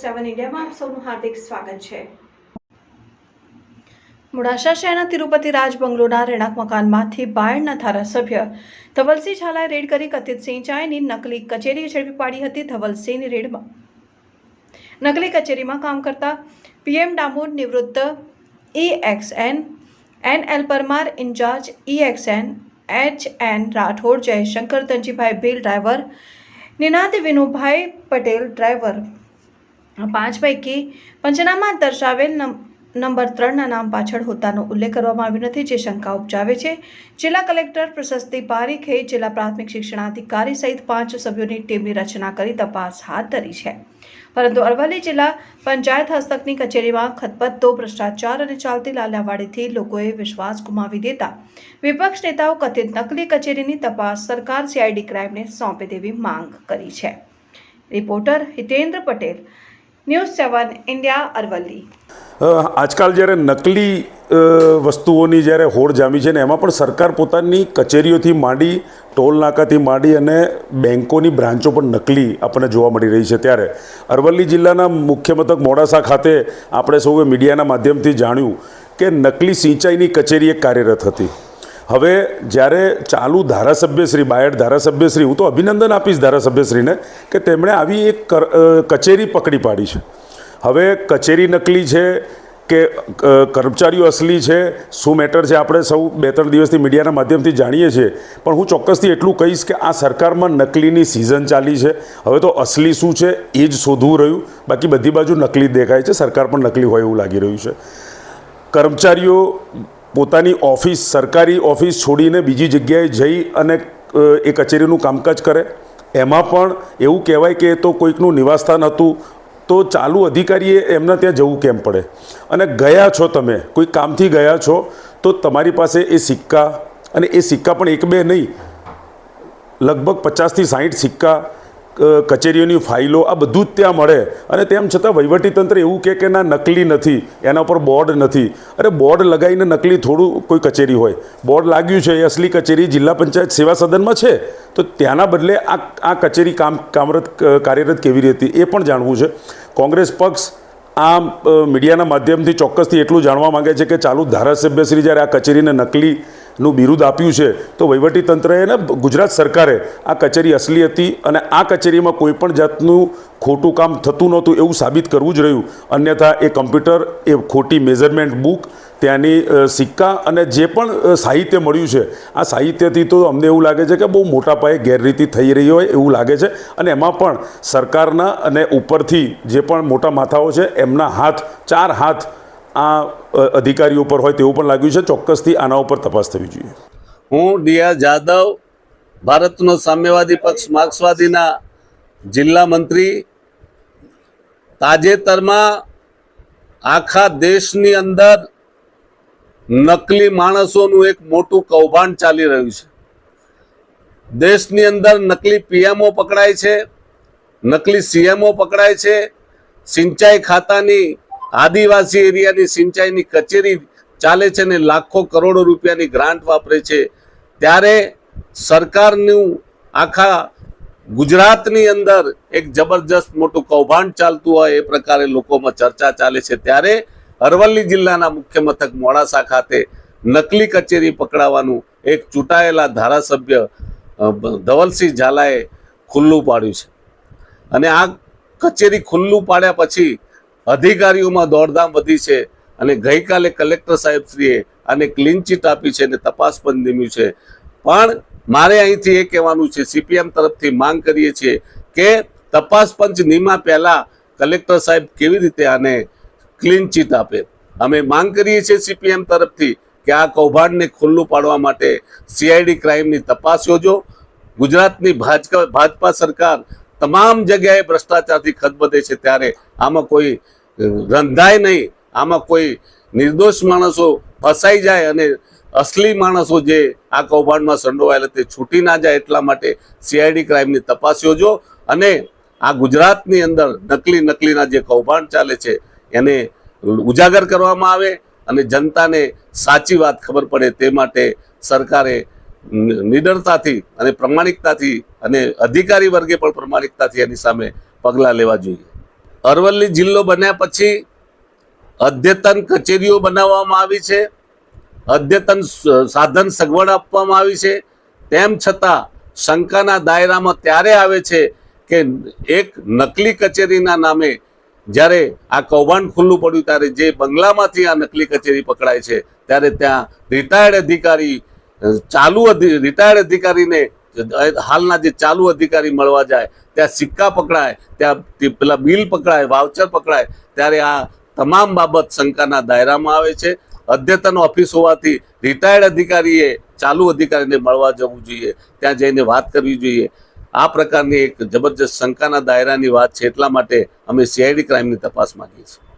સેવન ઇન્ડિયામાં આપ સૌનું હાર્દિક સ્વાગત છે. મોડાસા શહેરના તિરુપતિ રાજ બંગલોના રહેણાંક મકાનમાંથી બાયડના ધારાસભ્ય ધવલસિંહ ઝાલાએ રેડ કરી કથિત સિંચાઈની નકલી કચેરી ઝડપી પાડી હતી ધવલસિંહની રેડમાં. નકલી કચેરીમાં કામ કરતા પીએમ ડામોર નિવૃત્ત EXN N L Parmar incharge EXN H N Rathod, Jaishankar, Dhanjibhai Bhil, driver Ninad Vinubhai Patel, driver પાંચ પૈકી પંચનામા દર્શાવેલ નંબર ત્રણના નામ પાછળ હોતાનો ઉલ્લેખ કરવામાં આવ્યો નથી, જે શંકા ઉપજાવે છે. જિલ્લા કલેક્ટર પ્રશસ્તિ પારીખે જિલ્લા પ્રાથમિક શિક્ષણાધિકારી સહિત પાંચ સભ્યોની ટીમની રચના કરી તપાસ હાથ ધરી છે. પરંતુ અરવલ્લી જિલ્લા પંચાયત હસ્તકની કચેરીમાં ખતપત્તો ભ્રષ્ટાચાર અને ચાલતી લાલાવાડીથી લોકોએ વિશ્વાસ ગુમાવી દેતા વિપક્ષ નેતાઓ કથિત નકલી કચેરીની તપાસ સરકાર સીઆઈડી ક્રાઇમને સોંપી દેવી માંગ કરી છે. Reporter Hitendra Patel news seven India Aravalli. આજકાલ જ્યારે નકલી વસ્તુઓની જ્યારે હોડ જામી છે ને, એમાં પણ સરકાર પોતાની કચેરીઓથી માંડી, ટોલ નાકાથી માંડી અને બેન્કોની બ્રાન્ચો પણ નકલી આપણને જોવા મળી રહી છે ત્યારે. અરવલ્લી જિલ્લાના મુખ્ય મથક મોડાસા ખાતે આપણે સૌએ મીડિયાના માધ્યમથી જાણ્યું કે નકલી સિંચાઈની કચેરી એક કાર્યરત હતી. હવે જ્યારે ચાલુ ધારાસભ્યશ્રી બાયડ ધારાસભ્યશ્રી હું તો અભિનંદન આપીશ ધારાસભ્યશ્રીને કે તેમણે આવી એક કચેરી પકડી પાડી છે. હવે કચેરી નકલી છે કે કર્મચારીઓ અસલી છે, શું મેટર છે આપણે સૌ બે ત્રણ દિવસથી મીડિયાના માધ્યમથી જાણીએ છીએ. પણ હું ચોક્કસથી એટલું કહીશ કે આ સરકારમાં નકલીની સિઝન ચાલી છે. હવે તો અસલી શું છે એ જ શોધવું રહ્યું. બાકી બધી બાજુ નકલી દેખાય છે. સરકાર પણ નકલી હોય એવું લાગી રહ્યું છે. કર્મચારીઓ પોતાની ઓફિસ, સરકારી ઓફિસ છોડીને બીજી જગ્યાએ જઈ અને એ કચેરીનું કામકાજ કરે. એમાં પણ એવું કહેવાય કે તો કોઈકનું નિવાસસ્થાન હતું, તો ચાલુ અધિકારીએ એમના ત્યાં જવું કેમ પડે? અને ગયા છો તમે? કોઈ કામથી ગયા છો? તો તમારી પાસે એ સિક્કા, અને એ સિક્કા પણ એક બે નહીં, લગભગ પચાસથી સાહીઠ સિક્કા કચેરીઓની ફાઇલો આ બધું જ ત્યાં મળે. અને તેમ છતાં વહીવટીતંત્ર એવું કહે કે ના, નકલી નથી. એના ઉપર બોર્ડ નથી. અરે બોર્ડ લગાવીને નકલી થોડું કોઈ કચેરી હોય. બોર્ડ લાગ્યું છે એ અસલી કચેરી જિલ્લા પંચાયત સેવા સદનમાં છે. તો ત્યાંના બદલે આ આ કચેરી કામ, કામરત કાર્યરત કેવી રીતે એ પણ જાણવું છે. કોંગ્રેસ પક્ષ આ મીડિયાના માધ્યમથી ચોક્કસથી એટલું જાણવા માગે છે કે ચાલુ ધારાસભ્યશ્રી જ્યારે આ કચેરીને નકલીનું બિરુદ આપ્યું છે, તો વહીવટીતંત્રએ ને ગુજરાત સરકારે આ કચેરી અસલી હતી અને આ કચેરીમાં કોઈ પણ જાતનું ખોટું કામ થતું નહોતું એવું સાબિત કરવું જ રહ્યું. અન્યથા એ કમ્પ્યુટર, એ ખોટી મેઝરમેન્ટ બુક, ત્યાંની સિક્કા અને જે પણ સાહિત્ય મળ્યું છે, આ સાહિત્યથી તો અમને એવું લાગે છે કે બહુ મોટા પાયે ગેરરીતિ થઈ રહી હોય એવું લાગે છે અને એમાં પણ સરકારના અને ઉપરથી જે પણ મોટા માથાઓ છે, એમના હાથ, ચાર હાથ આ અધિકારીઓ પર હોય તેવું પણ લાગ્યું છે. ચોક્કસથી આના ઉપર તપાસ થવી જોઈએ. હું ડીઆર જાદવ, ભારતનો સામ્યવાદી પક્ષ, માર્ક્સવાદીના જિલ્લા મંત્રી. તાજેતરમાં આખા દેશની અંદર નકલી માણસોનું એક મોટું કૌભાંડ ચાલી રહ્યું છે. દેશની અંદર નકલી પીએમઓ પકડાય છે, નકલી સીએમઓ પકડાય છે, સિંચાઈ ખાતાની આદિવાસી એરિયાની સિંચાઈની કચેરી ચાલે છે ને લાખો કરોડો રૂપિયાની ગ્રાન્ટ વાપરે છે. ત્યારે સરકારનું આખા ગુજરાતની અંદર એક જબરજસ્ત મોટું કૌભાંડ ચાલતું હોય એ પ્રકારે લોકોમાં ચર્ચા ચાલે છે. ત્યારે અરવલ્લી જિલ્લાના મુખ્ય મથક મોડાસા ખાતે નકલી કચેરી પકડાવાનું એક ચૂંટાયેલા ધારાસભ્ય ધવલસિંહ ઝાલાએ ખુલ્લું પાડ્યું છે. અને આ કચેરી ખુલ્લું પાડ્યા પછી અધિકારીઓમાં દોડધામ વધી છે અને ગઈકાલે કલેક્ટર સાહેબશ્રીએ આને ક્લીન ચીટ આપી છે અને તપાસ પણ નિમ્યું છે. પણ મારે અહીંથી એ કહેવાનું છે સીપીએમ તરફથી માંગ કરીએ છીએ કે તપાસ પંચ નિમા પહેલા કલેક્ટર સાહેબ કેવી રીતે આને ક્લીન ચીટ આપે. અમે માંગ કરીએ છીએ સીપીએમ તરફથી કે આ કૌભાંડને ખુલ્લું પાડવા માટે સીઆઈડી ક્રાઇમની તપાસ યોજો. ગુજરાતની ભાજપા ભાજપા સરકાર તમામ જગ્યાએ ભ્રષ્ટાચારથી ખદબદે છે, ત્યારે આમાં કોઈ રંધાય નહીં. આમાં કોઈ નિર્દોષ માણસો ફસાઈ જાય અને અસલી માણસો જે આ કૌભાંડમાં સંડોવાયેલા તે છૂટી ના જાય એટલા માટે સીઆઈડી ક્રાઇમની તપાસ યોજો અને આ ગુજરાતની અંદર નકલી નકલીના જે કૌભાંડ ચાલે છે એને ઉજાગર કરવામાં આવે અને જનતાને સાચી વાત ખબર પડે તે માટે સરકારે નિડરતાથી અને પ્રમાણિકતાથી અને અધિકારી વર્ગે પણ પ્રમાણિકતાથી એની સામે પગલાં લેવા જોઈએ. અરવલ્લી જિલ્લો બન્યા પછી અદ્યતન કચેરીઓ બનાવવામાં આવી છે. અદ્યતન સાધન સગવડ આપવામાં આવી છે. તેમ છતાં શંકાના દાયરામાં ત્યારે આવે છે કે એક નકલી કચેરીના નામે જ્યારે આ કૌભાંડ ખુલ્લું પડ્યું ત્યારે જે બંગલામાંથી આ નકલી કચેરી પકડાય છે, ત્યારે ત્યાં રિટાયર્ડ અધિકારી ચાલુ રિટાયર્ડ અધિકારીને હાલના જે ચાલુ અધિકારી મળવા જાય, ત્યાં સિક્કા પકડાય, ત્યાં પેલા બિલ પકડાય, વાઉચર પકડાય, ત્યારે આ તમામ બાબત શંકાના દાયરામાં આવે છે. અદ્યતન ઓફિસ હોવાથી રિટાયર્ડ અધિકારીએ ચાલુ અધિકારીને મળવા જવું જોઈએ, ત્યાં જઈને વાત કરવી જોઈએ. આ પ્રકારની એક જબરજસ્ત શંકાના દાયરાની વાત છે, એટલા માટે અમે સીઆઈડી ક્રાઇમની તપાસ માંગીએ છીએ.